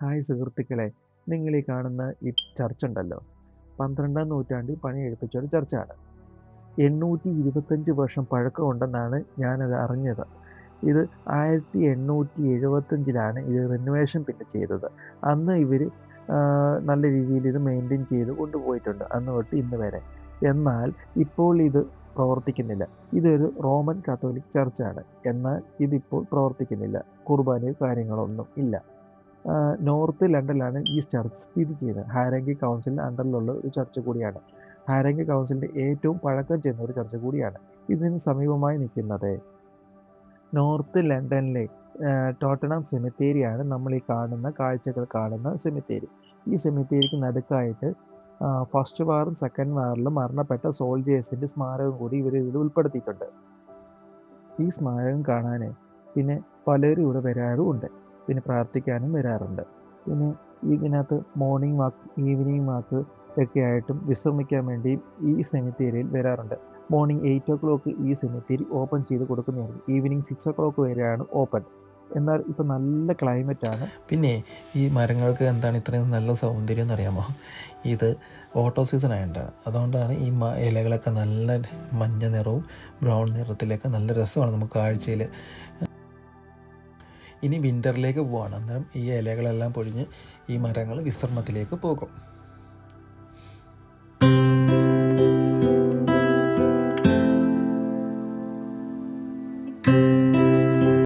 Hi സുഹൃത്തുക്കളെ നിങ്ങൾ ഈ കാണുന്ന ഈ ചർച്ച് ഉണ്ടല്ലോ പന്ത്രണ്ടാം നൂറ്റാണ്ടിൽ പണിയെടുപ്പിച്ച ഒരു ചർച്ചാണ്. എണ്ണൂറ്റി ഇരുപത്തഞ്ച് വർഷം പഴക്കമുണ്ടെന്നാണ് ഞാനത് അറിഞ്ഞത്. ഇത് ആയിരത്തി എണ്ണൂറ്റി എഴുപത്തഞ്ചിലാണ് ഇത് റിനോവേഷൻ പിന്നെ ചെയ്തത്. അന്ന് ഇവർ നല്ല രീതിയിൽ ഇത് മെയിന്റെയിൻ ചെയ്ത് കൊണ്ടുപോയിട്ടുണ്ട് അന്ന് തൊട്ട് ഇന്ന് വരെ. എന്നാൽ ഇപ്പോൾ ഇത് പ്രവർത്തിക്കുന്നില്ല. ഇതൊരു റോമൻ കാത്തോലിക് ചർച്ചാണ്. എന്നാൽ ഇതിപ്പോൾ പ്രവർത്തിക്കുന്നില്ല. കുർബാനയോ കാര്യങ്ങളൊന്നും ഇല്ല. നോർത്ത് ലണ്ടനിലാണ് ഈ ചർച്ച് സ്ഥിതി ചെയ്യുന്നത്. ഹാരങ്കി കൗൺസിലിന്റെ അണ്ടറിലുള്ള ഒരു ചർച്ച് കൂടിയാണ്. ഹാരങ്കി കൗൺസിലിന്റെ ഏറ്റവും പഴക്കം ചെന്ന ഒരു ചർച്ച് കൂടിയാണ് ഇതിന് സമീപമായി നിൽക്കുന്നത്. നോർത്ത് ലണ്ടനിലെ ടോട്ടണം സെമിത്തേരിയാണ് നമ്മൾ ഈ കാണുന്ന കാഴ്ചകൾ കാണുന്ന സെമിത്തേരി. ഈ സെമിത്തേരിക്ക് നടുക്കായിട്ട് ഫസ്റ്റ് വാറും സെക്കൻഡ് വാറിലും മരണപ്പെട്ട സോൾജേഴ്സിന്റെ സ്മാരകം കൂടി ഇവർ ഇതിൽ ഉൾപ്പെടുത്തിയിട്ടുണ്ട്. ഈ സ്മാരകം കാണാൻ പിന്നെ പലരും ഇവിടെ വരാറുമുണ്ട്. പിന്നെ പ്രാർത്ഥിക്കാനും വരാറുണ്ട്. പിന്നെ ഇതിനകത്ത് മോർണിംഗ് വാക്ക് ഈവനിങ് വാക്ക് ഒക്കെ ആയിട്ടും വിശ്രമിക്കാൻ വേണ്ടി ഈ സെമിത്തേരിയിൽ വരാറുണ്ട്. മോർണിംഗ് എയ്റ്റ് ഓ ക്ലോക്ക് ഈ സെമിത്തേരി ഓപ്പൺ ചെയ്ത് കൊടുക്കുന്നതായിരിക്കും. ഈവനിങ് സിക്സ് ഓ ക്ലോക്ക് വരെയാണ് ഓപ്പൺ എന്നാൽ ഇപ്പം നല്ല ക്ലൈമറ്റ് ആണ്. പിന്നെ ഈ മരങ്ങൾക്ക് എന്താണ് ഇത്രയും നല്ല സൗന്ദര്യം എന്നറിയാമോ? ഇത് ഓട്ടോ സീസൺ ആയതുകൊണ്ടാണ് അതുകൊണ്ടാണ് ഈ ഇലകളൊക്കെ നല്ല മഞ്ഞ നിറവും ബ്രൗൺ നിറത്തിലൊക്കെ നല്ല രസമാണ് നമുക്ക് കാഴ്ചയിൽ ഇനി വിന്ററിലേക്ക് പോവാണ്. അന്നേരം ഈ ഇലകളെല്ലാം പൊഴിഞ്ഞ് ഈ മരങ്ങൾ വിശ്രമത്തിലേക്ക് പോകും.